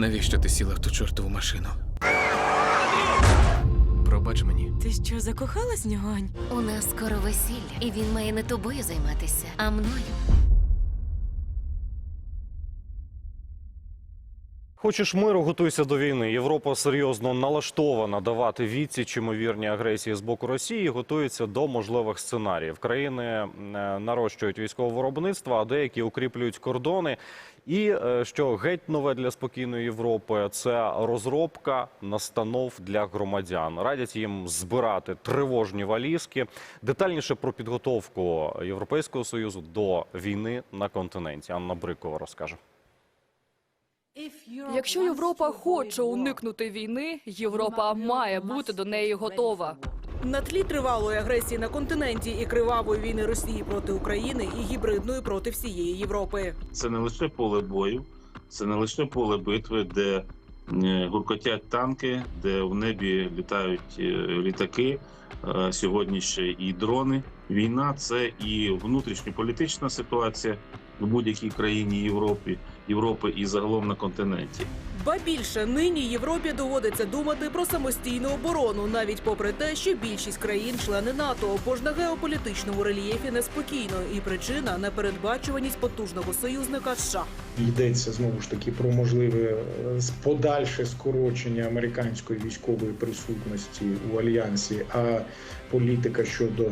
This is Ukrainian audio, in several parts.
Навіщо ти сіла в ту чортову машину? Пробач мені. Ти що, закохалась в нього, Ань? У нас скоро весілля, і він має не тобою займатися, а мною. Хочеш миру, готуйся до війни. Європа серйозно налаштована давати відсіч ймовірній агресії з боку Росії. Готується до можливих сценаріїв. Країни е, нарощують військове виробництво, а деякі укріплюють кордони. І е, що геть нове для спокійної Європи це розробка настанов для громадян. Радять їм збирати тривожні валізки. Детальніше про підготовку Європейського союзу до війни на континенті. Анна Брикова розкаже. Якщо Європа хоче уникнути війни, Європа має бути до неї готова. На тлі тривалої агресії на континенті і кривавої війни Росії проти України і гібридної проти всієї Європи. це не лише поле бою, це не лише поле битви, де гуркотять танки, де в небі літають е, літаки. е, Сьогодні ще і дрони. Війна це і внутрішньополітична ситуація в будь-якій країні Європи, Європи і загалом на континенті. Ба більше нині Європі доводиться думати про самостійну оборону, навіть попри те, що більшість країн-члени НАТО, бо ж на геополітичному рельєфі неспокійно, і причина непередбачуваність потужного союзника США. Йдеться знову ж таки про можливе е, подальше скорочення американської військової присутності у альянсі, а політика щодо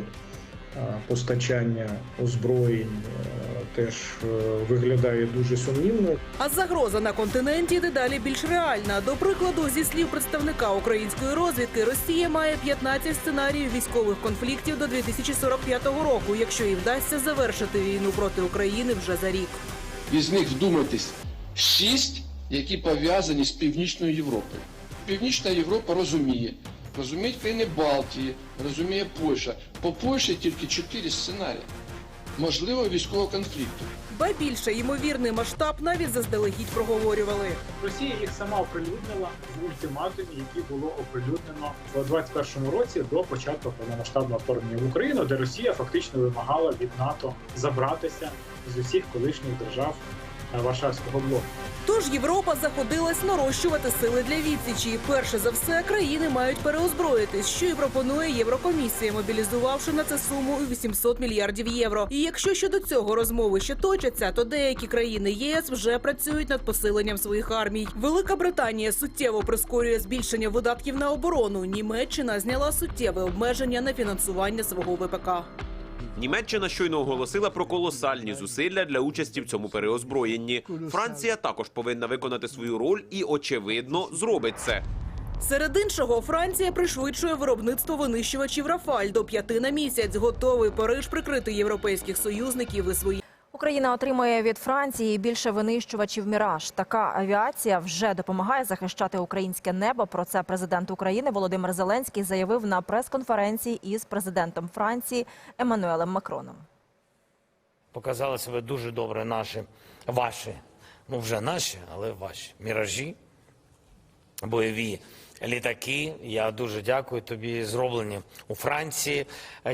постачання озброєнь е, теж е, виглядає дуже сумнівно. А загроза на континенті дедалі більш реальна. До прикладу, зі слів представника української розвідки, Росія має 15 сценаріїв військових конфліктів до 2045 року, якщо і вдасться завершити війну проти України вже за рік. Із них вдумайтесь шість, які пов'язані з Північною Європою. Північна Європа розуміє, розуміють країни Балтії, розуміє Польща. По Польщі тільки чотири сценарії. Можливо, військового конфлікту. Ба більше ймовірний масштаб навіть заздалегідь проговорювали. Росія їх сама оприлюднила в ультиматумі, який було оприлюднено у 21-му році до початку повномасштабного вторгнення в Україну, де Росія фактично вимагала від НАТО забратися з усіх колишніх держав Варшавського блоку. Тож Європа заходилась нарощувати сили для відсічі. Перше за все, країни мають переозброїтись, що і пропонує Єврокомісія, мобілізувавши на це суму у 800 мільярдів євро. І якщо щодо цього розмови ще точаться, то деякі країни ЄС вже працюють над посиленням своїх армій. Велика Британія суттєво прискорює збільшення видатків на оборону. Німеччина зняла суттєве обмеження на фінансування свого ВПК. Німеччина щойно оголосила про колосальні зусилля для участі в цьому переозброєнні. Франція також повинна виконати свою роль і, очевидно, зробить це. Серед іншого, Франція пришвидшує виробництво винищувачів Рафаль до п'яти на місяць. Готовий Париж прикрити європейських союзників і свої. Україна отримує від Франції більше винищувачів Міраж. Така авіація вже допомагає захищати українське небо. Про це президент України Володимир Зеленський заявив на прес-конференції із президентом Франції Еммануелем Макроном. Показали себе дуже добре наші, ваші, ну вже наші, але ваші міражі, бойові літаки. Я дуже дякую тобі. Зроблені у Франції.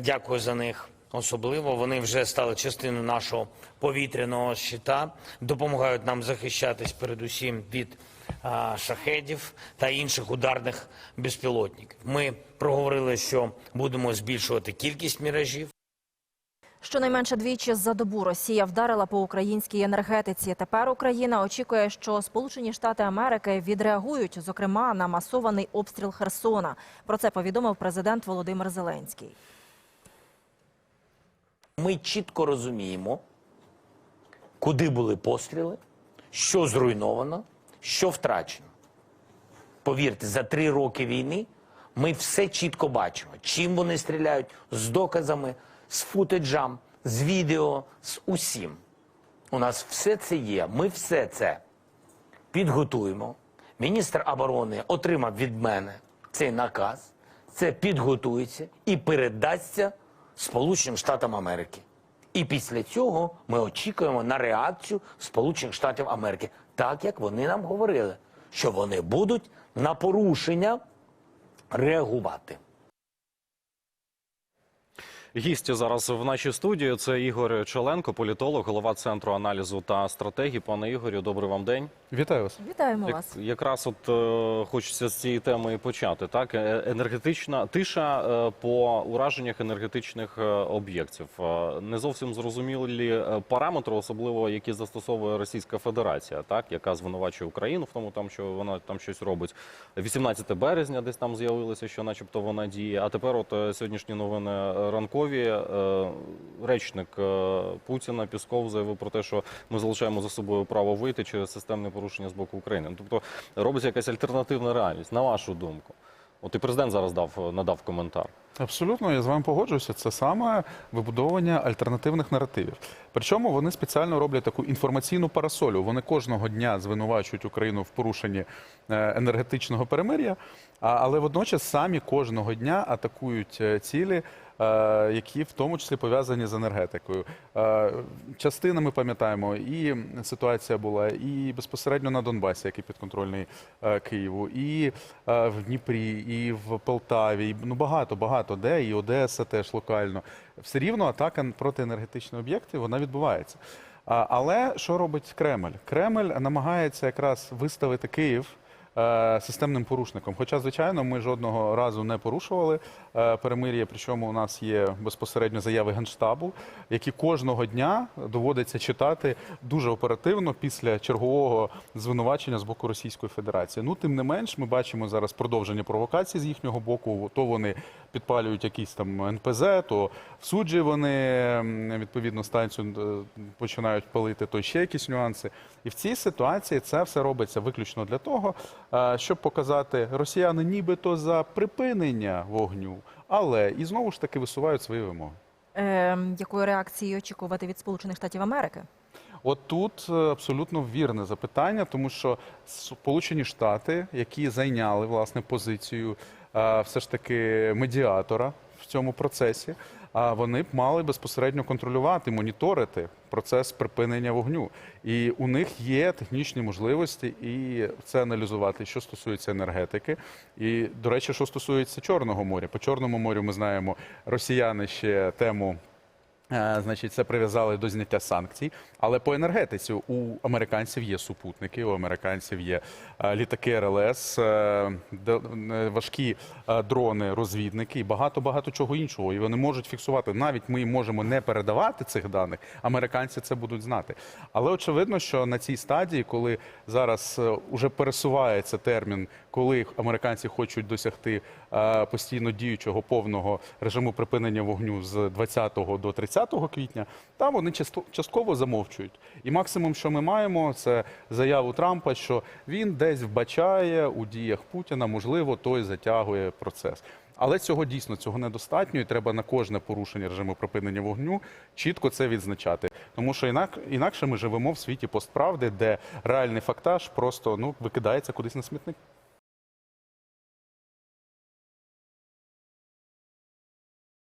Дякую за них. Особливо вони вже стали частиною нашого повітряного щита, допомагають нам захищатись передусім від а, шахедів та інших ударних безпілотників. Ми проговорили, що будемо збільшувати кількість міражів. Щонайменше двічі за добу Росія вдарила по українській енергетиці. Тепер Україна очікує, що Сполучені Штати Америки відреагують, зокрема на масований обстріл Херсона. Про це повідомив президент Володимир Зеленський. Ми чітко розуміємо, куди були постріли, що зруйновано, що втрачено. Повірте, за три роки війни ми все чітко бачимо, чим вони стріляють, з доказами, з футеджем, з відео, з усім. У нас все це є. Ми все це підготуємо. Міністр оборони отримав від мене цей наказ. Це підготується і передасться Сполученим Штатам Америки. І після цього ми очікуємо на реакцію Сполучених Штатів Америки, так як вони нам говорили, що вони будуть на порушення реагувати. Гість зараз в нашій студії. Це Ігор Чоленко, політолог, голова центру аналізу та стратегії. Пане Ігорю, добрий вам день. Вітаю вас. Вітаємо Як, вас. якраз от е, хочеться з цієї теми і почати. Так, Е, енергетична тиша е, по ураженнях енергетичних е, об'єктів. Е, не зовсім зрозумілі е, параметри, особливо які застосовує Російська Федерація, так яка звинувачує Україну в тому, там що вона там щось робить. 18 березня десь там з'явилося, що, начебто, вона діє. А тепер, от е, сьогоднішні новини е, ранкові. е, Речник е, Путіна Пісков заявив про те, що ми залишаємо за собою право вийти через системне порушення з боку України. Ну, Тобто робиться якась альтернативна реальність, на вашу думку. От і президент зараз дав надав коментар. Абсолютно, я з вами погоджуюся. Це саме вибудовування альтернативних наративів. Причому вони спеціально роблять таку інформаційну парасолю. Вони кожного дня звинувачують Україну в порушенні е, енергетичного перемир'я, але водночас самі кожного дня атакують цілі. Е, Які в тому числі пов'язані з енергетикою. Е, Частина ми пам'ятаємо, і ситуація була і безпосередньо на Донбасі, який підконтрольний е, Києву, і в Дніпрі, і в Полтаві. Ну багато, багато де, і Одеса теж локально. Все рівно атака проти енергетичних об'єктів вона відбувається. Але що робить Кремль? Кремль намагається якраз виставити Київ. Е, Системним порушником, хоча звичайно ми жодного разу не порушували е, перемир'я. Причому у нас є безпосередньо заяви генштабу, які кожного дня доводиться читати дуже оперативно після чергового звинувачення з боку Російської Федерації. Ну тим не менш, ми бачимо зараз продовження провокацій з їхнього боку. То вони підпалюють якісь там НПЗ, то в суджі вони відповідно станцію е, починають палити, то ще якісь нюанси. І в цій ситуації це все робиться виключно для того, щоб показати росіяни, нібито за припинення вогню, але і знову ж таки висувають свої вимоги. Е, якої реакції очікувати від Сполучених Штатів Америки? От тут е, абсолютно вірне запитання, тому що Сполучені Штати, які зайняли власне позицію е, все ж таки медіатора в цьому процесі, вони б мали безпосередньо контролювати, моніторити процес припинення вогню. І у них є технічні можливості і це аналізувати, що стосується енергетики. І, до речі, що стосується Чорного моря. По Чорному морю ми знаємо, росіяни ще тему. Е, Значить, це прив'язали до зняття санкцій. Але по енергетиці у американців є супутники, у американців є е, літаки РЛС, е, важкі дрони, розвідники і багато багато чого іншого. І вони можуть фіксувати. Навіть ми можемо не передавати цих даних. Американці це будуть знати. Але очевидно, що на цій стадії, коли зараз уже пересувається термін, коли американці хочуть досягти постійно діючого повного режиму припинення вогню з 20 до 30 квітня, там вони частково замовчують. І максимум, що ми маємо, це заяву Трампа, що він десь вбачає у діях Путіна, можливо, той затягує процес. Але цього дійсно цього недостатньо, і треба на кожне порушення режиму припинення вогню чітко це відзначати. Тому що інак, інакше ми живемо в світі постправди, де реальний фактаж просто ну викидається кудись на смітник.